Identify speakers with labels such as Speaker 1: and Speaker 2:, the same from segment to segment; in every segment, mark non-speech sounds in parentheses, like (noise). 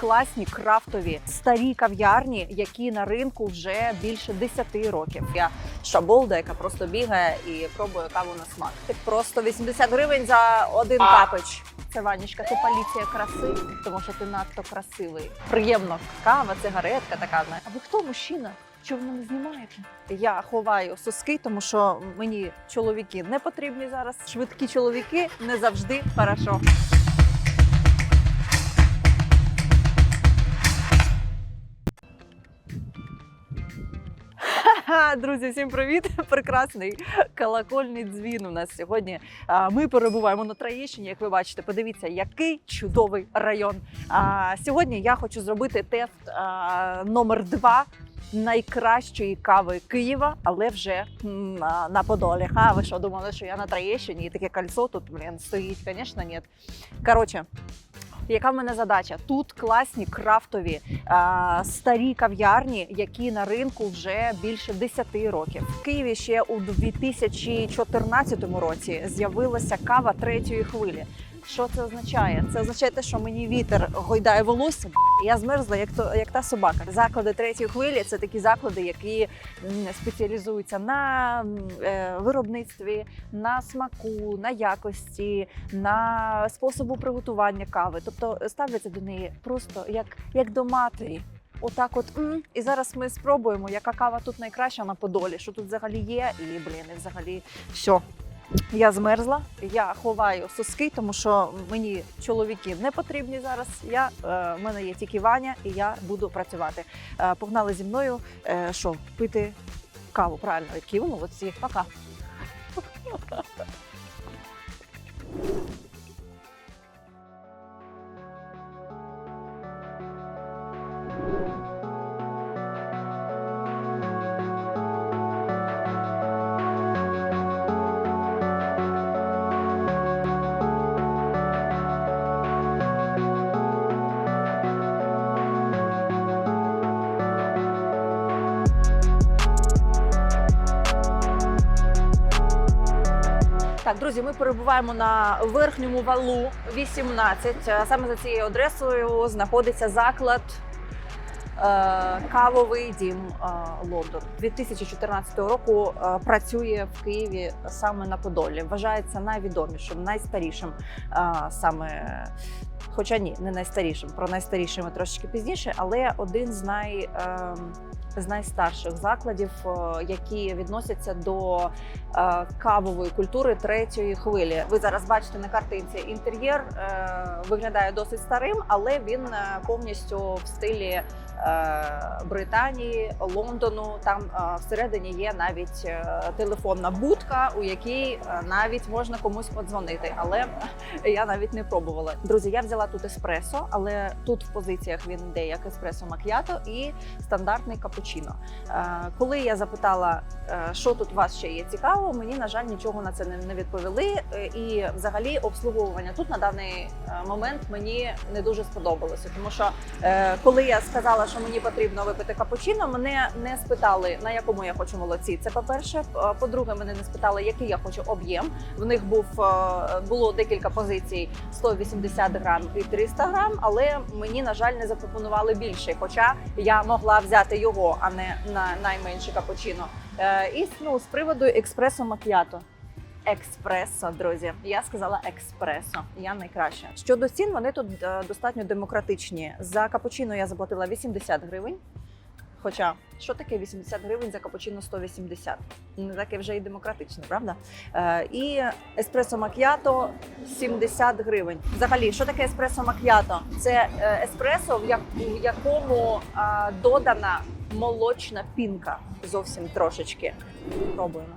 Speaker 1: класні крафтові старі кав'ярні, які на ринку вже більше 10 років. Я шаболда, яка просто бігає і пробує каву на смак. Ти просто 80 гривень за один капич. Це Ванічка, це поліція краси, тому що ти надто красивий. Приємно. Кава, цигаретка така. А ви хто мужчина? Чого ви мене знімаєте? Я ховаю соски, тому що мені чоловіки не потрібні зараз. Швидкі чоловіки не завжди хорошо. (laughs) Друзі, всім привіт! (laughs) Прекрасний колокольний дзвін у нас сьогодні. Ми перебуваємо на Троєщині. Як ви бачите, подивіться, який чудовий район. А, Сьогодні я хочу зробити тест а, номер два найкращої кави Києва, але вже на, на Подолі. Ха, ви що думали, що я на Троєщині і таке кольцо тут, блін, стоїть? Звісно, ні. Коротше. Яка в мене задача? Тут класні крафтові а, старі кав'ярні, які на ринку вже більше 10 років. В Києві ще у 2014 році з'явилася кава третьої хвилі. Що це означає? Це означає те, що мені вітер гойдає волосся. Я змерзла, як то як та собака. Заклади третьої хвилі це такі заклади, які спеціалізуються на е, виробництві, на смаку, на якості, на способу приготування кави. Тобто ставляться до неї просто як, як до матері. Отак, от м. і зараз ми спробуємо, яка кава тут найкраща на Подолі, що тут взагалі є, і блін, і взагалі все. Я змерзла, я ховаю соски, тому що мені чоловіки не потрібні зараз. Я е, в мене є тільки Ваня, і я буду працювати. Е, погнали зі мною. Е, що пити каву? Правильно, які молодці. Пока. Так, друзі, ми перебуваємо на верхньому валу 18. Е, Саме за цією адресою знаходиться заклад. е, Кавовий дім е, Лондон 2014 року працює в Києві саме на Подолі. Вважається найвідомішим, найстарішим саме. Хоча ні, не найстарішим. Про найстаріший ми трошечки пізніше, але один з най. е, з найстарших закладів, е, які відносяться до е, кавової культури третьої хвилі. Ви зараз бачите на картинці інтер'єр е, виглядає досить старим, але він е, повністю в стилі е, Британії, Лондону. Там е, всередині є навіть е, телефонна будка, у якій навіть можна комусь подзвонити. Але я навіть не пробувала. Друзі, я взяла тут еспресо, але тут в позиціях він йде як еспресо мак'ято і стандартний капучино. Е, Коли я запитала, е, що тут у вас ще є цікаво, мені на жаль нічого на це не відповіли. Е, І взагалі обслуговування тут на даний момент мені не дуже сподобалося, тому що коли я сказала, що мені потрібно випити капучино, мене не спитали на якому я хочу молоці. Це по перше. По-друге, мене не спитали, який я хочу об'єм. В них був було декілька позицій 180 грам і 300 грам, але мені на жаль не запропонували більше. Хоча я могла взяти його, а не на найменше капучино. Е, І ну, з приводу експресо макіато. Експресо, друзі. Я сказала експресо. Я найкраща. Щодо цін, вони тут е, достатньо демократичні. За капучино я заплатила 80 гривень. Хоча, що таке 80 гривень за капучино 180? Не таке вже і демократичне, правда? Е, і еспресо мак'ято 70 гривень. Взагалі, що таке еспресо мак'ято? Це е, еспресо, в, як, в якому е, додана молочна пінка. Зовсім трошечки. Пробуємо.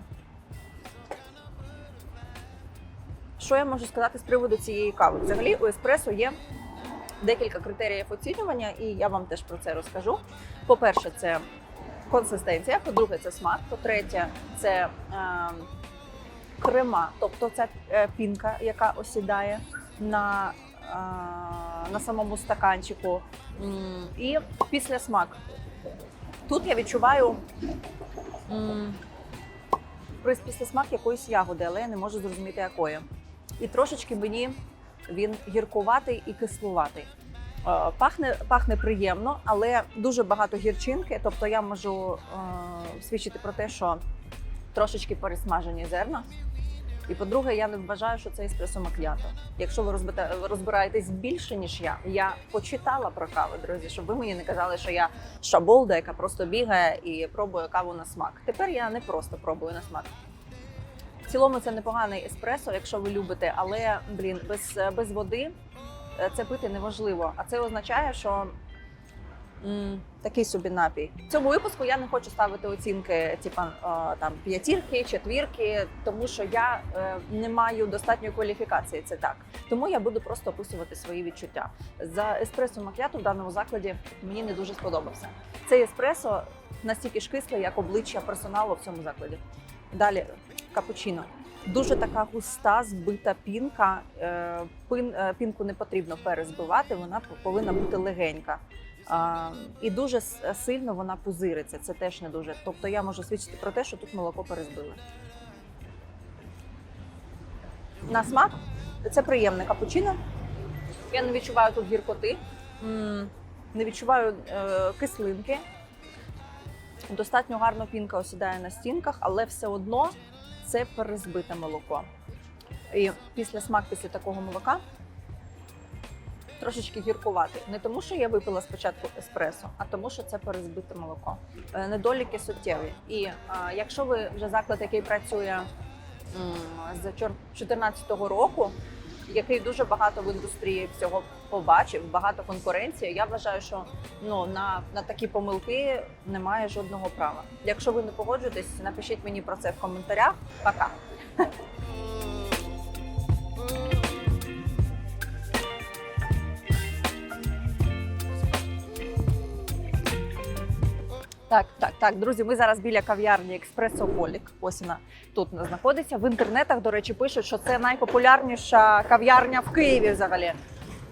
Speaker 1: Що я можу сказати з приводу цієї кави? Взагалі у еспресо є декілька критеріїв оцінювання, і я вам теж про це розкажу. По-перше, це консистенція, по-друге, це смак, по-третє, це е, крема, тобто це е, пінка, яка осідає на, е, на самому стаканчику. І після смак. Тут я відчуваю приз- після смак якоїсь ягоди, але я не можу зрозуміти якої. І трошечки мені він гіркуватий і кислуватий. Е, Пахне, пахне приємно, але дуже багато гірчинки. Тобто я можу е, свідчити про те, що трошечки пересмажені зерна. І по-друге, я не вважаю, що це еспресо макіато. Якщо ви розбите- розбираєтесь більше, ніж я, я почитала про каву, друзі, щоб ви мені не казали, що я шаболда, яка просто бігає і пробує каву на смак. Тепер я не просто пробую на смак. В цілому це непоганий еспресо, якщо ви любите, але блін, без, без води це пити неможливо. А це означає, що м, такий собі напій. В цьому випуску я не хочу ставити оцінки, типа е, там п'ятірки, четвірки, тому що я е, не маю достатньої кваліфікації. Це так. Тому я буду просто описувати свої відчуття. За еспресо макіато в даному закладі мені не дуже сподобався. Цей еспресо настільки ж кислий, як обличчя персоналу в цьому закладі. Далі капучино. Дуже така густа, збита пінка. Е, Пин, е, пінку не потрібно перезбивати, вона повинна бути легенька. І дуже сильно вона пузириться. Це теж не дуже. Тобто я можу свідчити про те, що тут молоко перезбили. На смак це приємне капучино. Я не відчуваю тут гіркоти, не відчуваю е, кислинки. Достатньо гарно пінка осідає на стінках, але все одно це перезбите молоко. І після смак після такого молока трошечки гіркувати. Не тому, що я випила спочатку еспресо, а тому, що це перезбите молоко. Е, Недоліки суттєві. І а, якщо ви вже заклад, який працює з 2014 року, який дуже багато в індустрії всього побачив, багато конкуренції. Я вважаю, що ну на, на такі помилки немає жодного права. Якщо ви не погоджуєтесь, напишіть мені про це в коментарях. Пока. Так, так, так, друзі, ми зараз біля кав'ярні Експресо Холік. Ось вона тут знаходиться. В інтернетах, до речі, пишуть, що це найпопулярніша кав'ярня в Києві взагалі.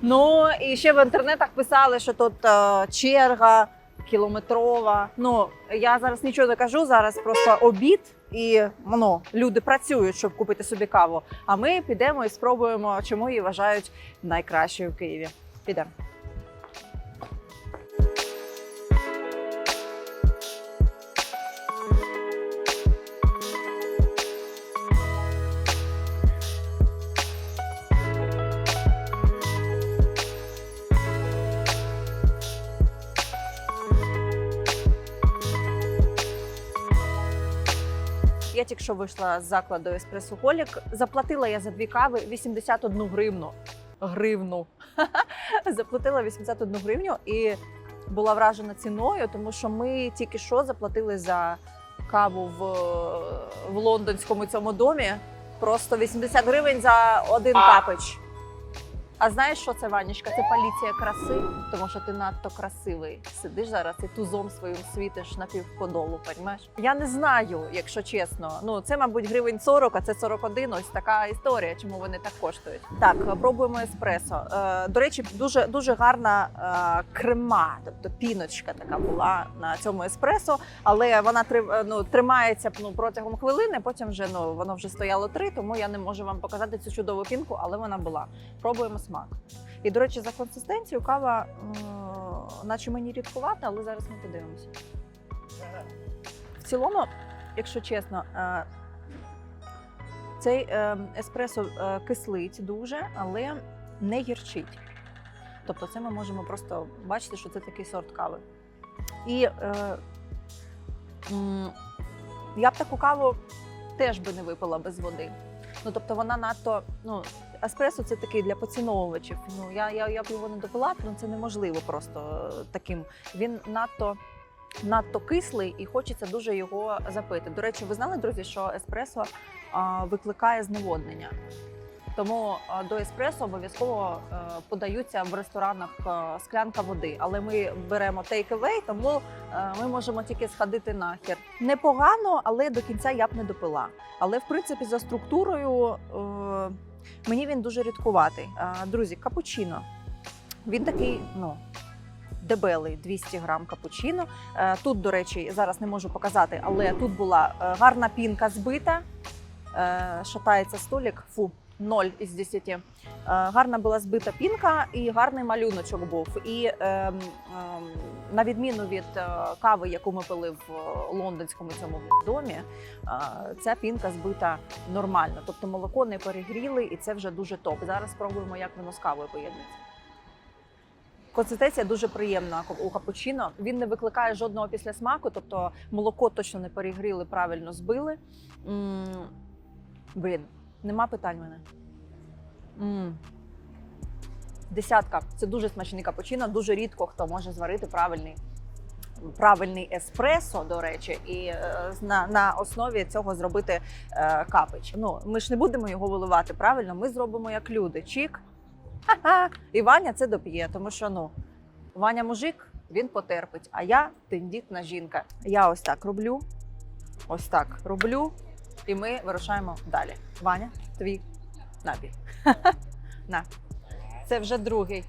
Speaker 1: Ну і ще в інтернетах писали, що тут е, черга кілометрова. Ну я зараз нічого не кажу. Зараз просто обід, і ну, люди працюють, щоб купити собі каву. А ми підемо і спробуємо, чому її вважають найкращою в Києві. Підемо. Тільки що вийшла з закладу Еспресо Холік. Заплатила я за дві кави 81 гривну. Гривну. (laughs) Заплатила 81 гривню і була вражена ціною, тому що ми тільки що заплатили за каву в, в лондонському цьому домі. Просто 80 гривень за один капич. А знаєш, що це, Ванечка? Це поліція краси, тому що ти надто красивий. Сидиш зараз і тузом своїм світиш на півподолу, понімаєш? Я не знаю, якщо чесно. Ну це, мабуть, гривень 40, а це 41. Ось така історія, чому вони так коштують. Так, пробуємо еспресо. Е, до речі, дуже дуже гарна е, крема, тобто піночка така була на цьому еспресо, але вона трив- ну, тримається ну, протягом хвилини. Потім вже ну воно вже стояло три, тому я не можу вам показати цю чудову пінку, але вона була. Пробуємо смак. І, до речі, за консистенцією кава, наче мені рідкувата, але зараз ми подивимося. В цілому, якщо чесно, е, цей е, еспресо е, кислить дуже, але не гірчить. Тобто, це ми можемо просто бачити, що це такий сорт кави. І я б таку каву теж би не випила без води. Ну тобто вона надто, ну еспресо це такий для поціновувачів. Ну я, я, я б його не допила, ну це неможливо просто е, таким. Він надто. Надто кислий і хочеться дуже його запити. До речі, ви знали, друзі, що еспресо а, викликає зневоднення. Тому а, до еспресо обов'язково е, подаються в ресторанах е, склянка води. Але ми беремо take-away, тому е, ми можемо тільки сходити нахер. Непогано, але до кінця я б не допила. Але в принципі за структурою е, мені він дуже рідкуватий. Друзі, капучино. Він такий, ну. Дебелий 200 грам капучино. Е, Тут, до речі, зараз не можу показати, але тут була е, гарна пінка збита, е, шатається столик. Фу, 0 із 10. Е, Гарна була збита пінка і гарний малюночок був. І е, ем, на відміну від е, кави, яку ми пили в е, лондонському цьому домі, ця пінка збита нормально. Тобто молоко не перегріли, і це вже дуже топ. Зараз спробуємо, як воно з кавою поєднується. Консистенція дуже приємна у капучино. Він не викликає жодного післясмаку, тобто молоко точно не перегріли, правильно збили. Блін, нема питань в мене. м Десятка. Це дуже смачний капучино. Дуже рідко хто може зварити правильний. Правильний еспресо, до речі, і е, на, на основі цього зробити е, капич. Ну, ми ж не будемо його виливати правильно. Ми зробимо як люди. Чік, Ха-ха. І Ваня це доп'є, тому що ну Ваня мужик, він потерпить, а я тендітна жінка. Я ось так роблю, ось так роблю, і ми вирушаємо далі. Ваня, твій напій. (laughs) На. Це вже другий.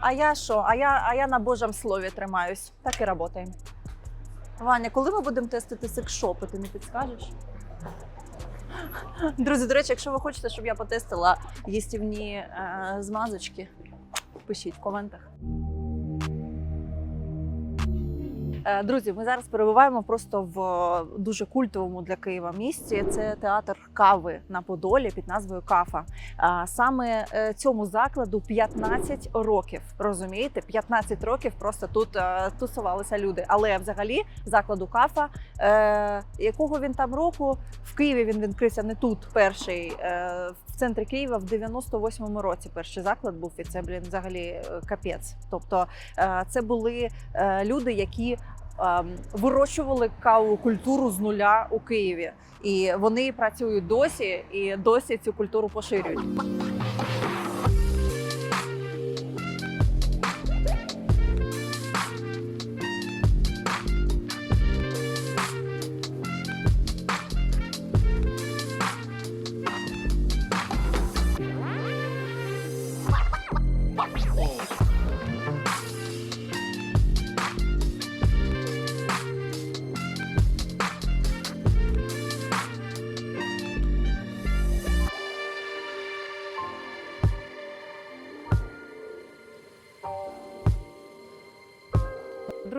Speaker 1: А я що? А я, а я на Божому слові тримаюсь. Так і працюємо. Ваня, коли ми будемо тестити секшопи, ти не підскажеш? Друзі, до речі, якщо ви хочете, щоб я потестила їстівні е, змазочки, пишіть в коментах. Е, Друзі, ми зараз перебуваємо просто в е, дуже культовому для Києва місці. Це театр кави на Подолі під назвою Кафа. Саме е, цьому закладу 15 років. Розумієте, 15 років просто тут тусувалися люди. Але взагалі закладу кафа, якого він там року в Києві він відкрився не тут. Перший в центрі Києва в 98-му році. Перший заклад був і це блін взагалі е, капець. Тобто е, це були е, люди, які ем, вирощували каву культуру з нуля у Києві, і вони працюють досі і досі цю культуру поширюють.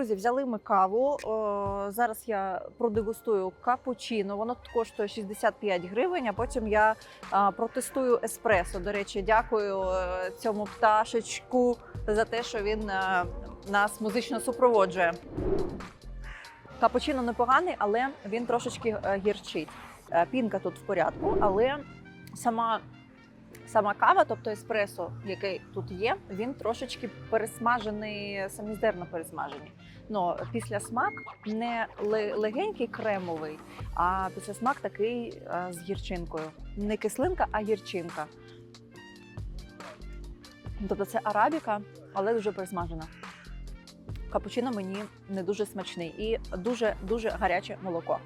Speaker 1: Друзі, взяли ми каву. Зараз я продегустую капучино. Воно коштує 65 гривень. А потім я протестую еспресо. До речі, дякую е, цьому пташечку за те, що він е, нас музично супроводжує. Капучино непоганий, але він трошечки е, гірчить. Пінка тут в порядку, але сама Сама кава, тобто еспресо, який тут є, він трошечки пересмажений, самі зерна пересмажені. Ну, після смак не легенький кремовий, а після смак такий е, з гірчинкою. Не кислинка, а гірчинка. Тобто це арабіка, але дуже пересмажена. Капучино мені не дуже смачний і дуже дуже гаряче молоко.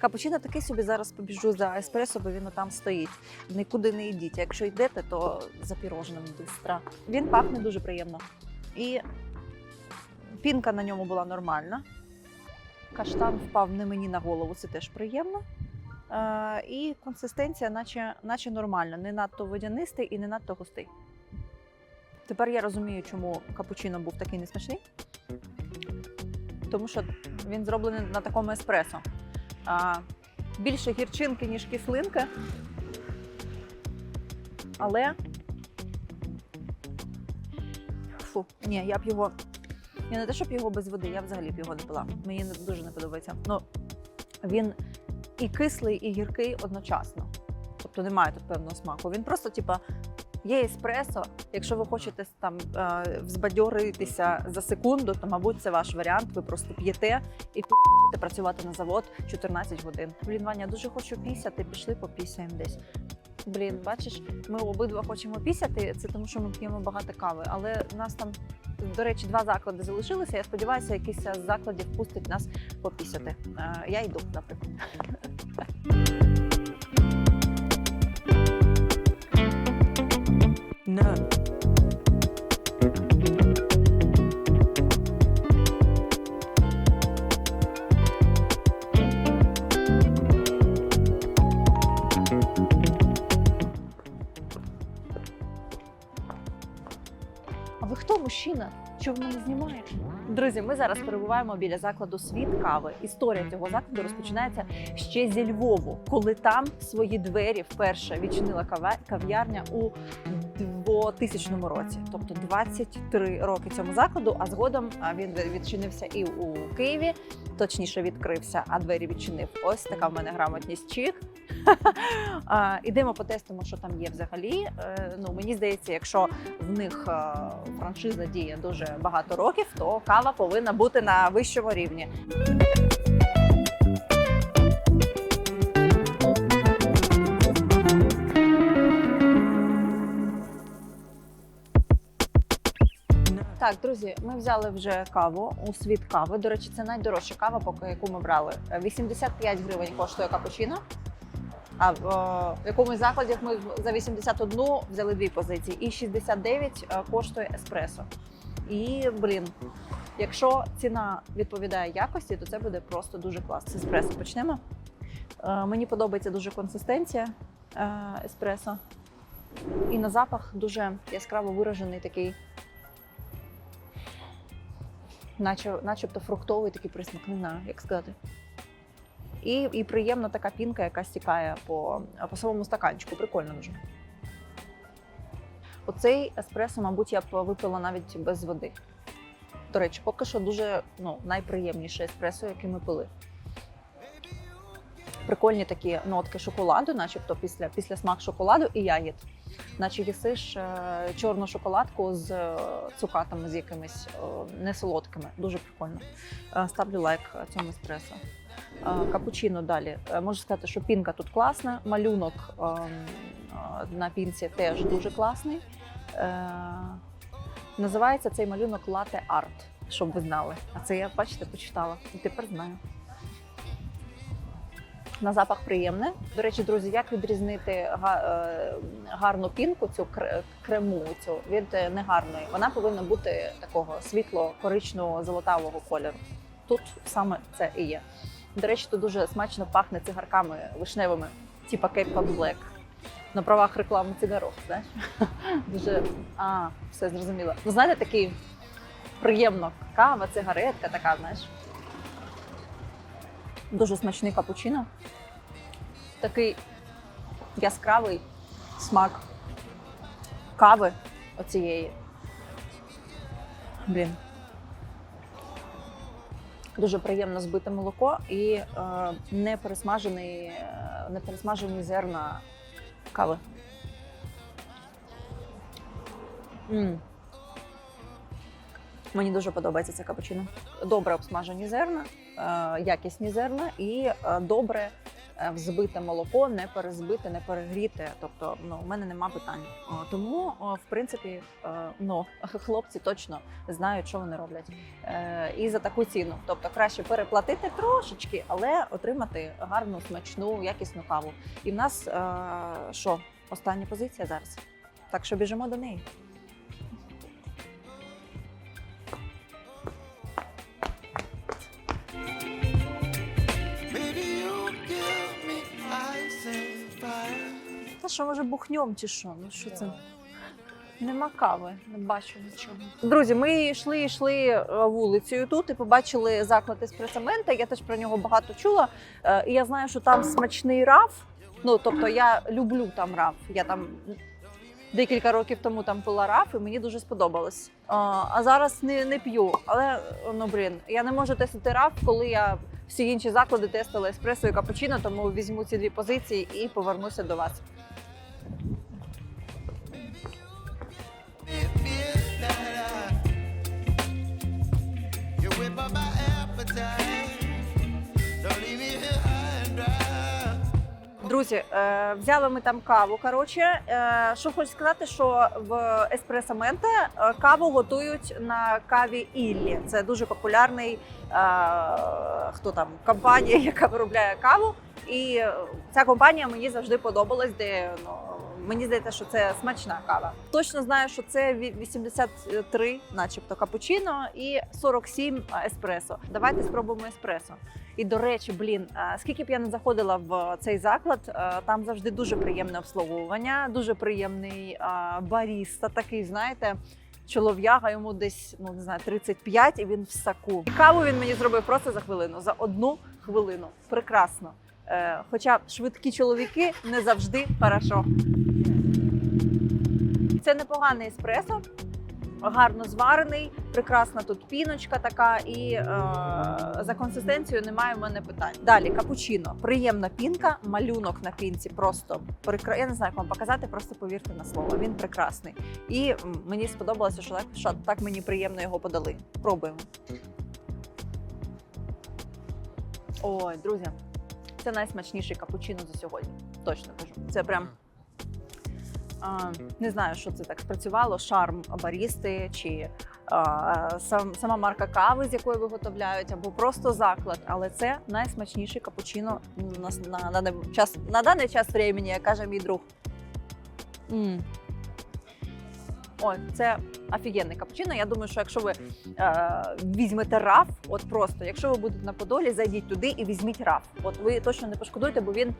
Speaker 1: Капучино такий собі зараз побіжу за еспресо, бо він там стоїть. Нікуди не йдіть. Якщо йдете, то за пірожним бистро. Він пахне дуже приємно. І пінка на ньому була нормальна. Каштан впав не мені на голову, це теж приємно. Е, і консистенція, наче, наче нормальна, не надто водянистий і не надто густий. Тепер я розумію, чому капучино був такий несмачний. Тому що він зроблений на такому еспресо. А, більше гірчинки, ніж кислинки. Але. Фу, ні, я б його. Я не те, щоб його без води, я взагалі б його не пила. Мені дуже не подобається. Ну, він і кислий, і гіркий одночасно. Тобто немає тут певного смаку. Він просто, типа, є еспресо. Якщо ви хочете там е, взбадьоритися за секунду, то, мабуть, це ваш варіант. Ви просто п'єте і п'єте працювати на завод 14 годин. Блін, Ваня, дуже хочу пісяти, пішли попісяємо десь. Блін, бачиш, ми обидва хочемо пісяти, це тому, що ми п'ємо багато кави. Але нас там, до речі, два заклади залишилися. Я сподіваюся, якийсь з закладів пустить нас попісяти. Е, Я йду, наприклад. No. Друзі, ми зараз перебуваємо біля закладу світ кави. Історія цього закладу розпочинається ще зі Львову, коли там свої двері вперше відчинила кав'ярня у 2000 році, тобто 23 роки цьому закладу. А згодом він відчинився і у Києві, точніше відкрився, а двері відчинив. Ось така в мене грамотність чік. Ідемо потестимо, що там є взагалі. Е, Ну мені здається, якщо в них е, франшиза діє дуже багато років, то кава повинна бути на вищому рівні. Так, друзі, ми взяли вже каву у світ кави. До речі, це найдорожча кава, поки яку ми брали. Е, 85 гривень коштує капучино. А в е, якомусь закладі ми за 81 взяли дві позиції, і 69 е, коштує еспресо. І блін, якщо ціна відповідає якості, то це буде просто дуже класно. З еспресо почнемо. Е, Мені подобається дуже консистенція еспресо. І на запах дуже яскраво виражений такий, наче, начебто фруктовий такий присмак, не знаю, як сказати. І, і приємна така пінка, яка стікає по, по самому стаканчику. Прикольно дуже. Оцей еспресо, мабуть, я б випила навіть без води. До речі, поки що дуже ну, найприємніше еспресо, яке ми пили. Прикольні такі нотки шоколаду, начебто після, після смак шоколаду і ягід. Наче їсиш е, чорну шоколадку з е, цукатами, з якимись е, несолодкими. Дуже прикольно. Ставлю лайк цьому еспресо. Капучино далі. Можу сказати, що пінка тут класна. Малюнок ем, на пінці теж дуже класний. Називається цей малюнок Latte Art, щоб ви знали. А це я, бачите, почитала і тепер знаю. На запах приємне. До речі, друзі, як відрізнити е, гарну пінку, цю кр- крему цю від е, негарної? Вона повинна бути такого світло-коричневого золотавого кольору. Тут саме це і є. До речі, тут дуже смачно пахне цигарками вишневими, типа Cod Black. На правах реклами цигарок, знаєш? (laughs) Дуже а, все зрозуміло. Ну, знаєте, такий приємно кава, цигаретка така, знаєш. Дуже смачний капучино. Такий яскравий смак кави оцієї. Блін. Дуже приємно збите молоко і е, не пересмажений, е, не пересмажені зерна кави. м Мені дуже подобається це капучино. Добре обсмажені зерна, якісні зерна і е, добре е, взбите молоко, не перезбите, не перегріте. Тобто, ну, у мене нема питань. Тому, в принципі, е, ну, (laughs) хлопці точно знають, що вони роблять. Е, І за таку ціну. Тобто краще переплатити трошечки, але отримати гарну, смачну, якісну каву. І в нас е, що? Остання позиція зараз. Так що біжимо до неї. Що, може, бухньом чи що? Ну що це? Нема кави, не бачу нічого. Друзі, ми йшли, йшли е, вулицею тут і побачили заклад еспресамента. Я теж про нього багато чула. Е, І я знаю, що там смачний раф. Ну, тобто я люблю там раф. Я там декілька років тому там пила раф, і мені дуже сподобалось. А, а зараз не, не п'ю. Але ну блін, я не можу тестити раф, коли я всі інші заклади тестила еспресо і капучино, тому візьму ці дві позиції і повернуся до вас. Друзі, е, взяли ми там каву. Коротше, е, що хочу сказати, що в еспресоменте е, каву готують на каві Іллі. Це дуже популярний хто там компанія, (laughs) яка виробляє каву. І ця компанія мені завжди подобалась, де ну. Мені здається, що це смачна кава. Точно знаю, що це ві- 83, начебто капучино, і 47 еспресо. Давайте спробуємо еспресо. І до речі, блін, скільки б я не заходила в цей заклад, там завжди дуже приємне обслуговування, дуже приємний баріста, такий, знаєте, чолов'яга, йому десь ну не знаю 35, і він в саку. Каву він мені зробив просто за хвилину, за одну хвилину. Прекрасно. Е, хоча швидкі чоловіки не завжди хорошо. Це непоганий еспресо, гарно зварений, прекрасна тут піночка така, і е, за консистенцією немає в мене питань. Далі капучино, приємна пінка, малюнок на пінці просто прекра... Я не знаю, як вам показати, просто повірте на слово. Він прекрасний. І мені сподобалося, що так, що так мені приємно його подали. Пробуємо. Ой, друзі, це найсмачніший капучино за сьогодні. Точно кажу. Це прям. А, не знаю, що це так спрацювало, шарм барісти чи а, сам, сама марка кави, з якої виготовляють, або просто заклад. Але це найсмачніший капучино на, на, на, даний час, на даний час времени, як каже мій друг. м Ой, це офігенний капучино. Я думаю, що якщо ви е, візьмете раф, от просто, якщо ви будете на Подолі, зайдіть туди і візьміть раф. От ви точно не пошкодуєте, бо він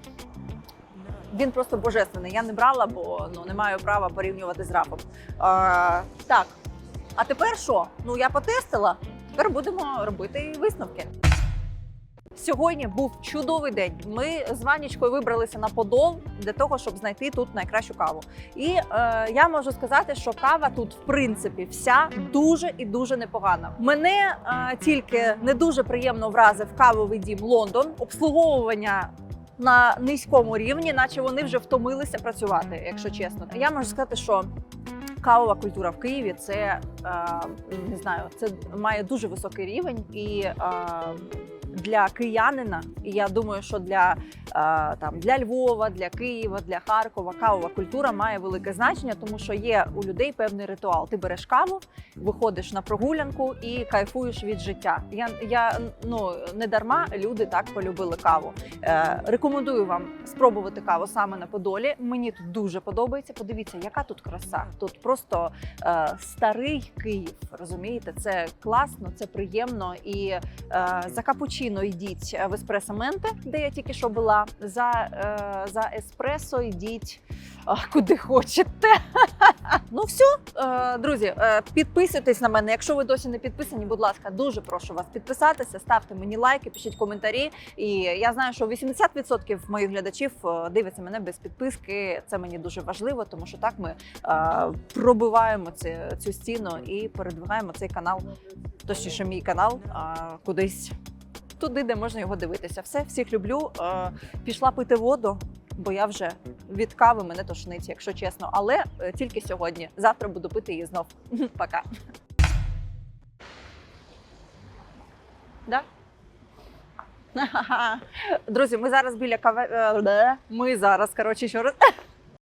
Speaker 1: він просто божественний. Я не брала, бо ну не маю права порівнювати з рафом. Е, так, а тепер що? Ну я потестила. Тепер будемо робити висновки. Сьогодні був чудовий день. Ми з Ванічкою вибралися на Подол для того, щоб знайти тут найкращу каву. І е, я можу сказати, що кава тут, в принципі, вся дуже і дуже непогана. Мене е, тільки не дуже приємно вразив кавовий дім Лондон, обслуговування. На низькому рівні, наче вони вже втомилися працювати, якщо чесно. Я можу сказати, що кавова культура в Києві це е, не знаю, це має дуже високий рівень і е, для киянина, і я думаю, що для, е, там, для Львова, для Києва, для Харкова кавова культура має велике значення, тому що є у людей певний ритуал. Ти береш каву, виходиш на прогулянку і кайфуєш від життя. Я, я ну не дарма люди так полюбили каву. Е, рекомендую вам спробувати каву саме на Подолі. Мені тут дуже подобається. Подивіться, яка тут краса. Тут просто е, старий Київ. Розумієте, це класно, це приємно. І е, за капучино йдіть в еспресо Менте, де я тільки що була. За, е, за еспресо йдіть куди хочете. (laughs) ну все, друзі, е, підписуйтесь на мене. Якщо ви досі не підписані, будь ласка, дуже прошу вас підписатися, ставте мені лайки, пишіть коментарі. І я знаю, що 80% моїх глядачів е, дивиться мене без підписки. Це мені дуже важливо, тому що так ми пробиваємо цю, цю стіну і передвигаємо цей канал, точніше, мій канал кудись. Туди, де можна його дивитися. Все, всіх люблю. Е, пішла пити воду, бо я вже від кави мене тошнить, якщо чесно. Але е, тільки сьогодні. Завтра буду пити її знов. (laughs) Пока. Да? (laughs) Друзі, ми зараз біля кави. е, Ми зараз, коротше, ще раз. (laughs)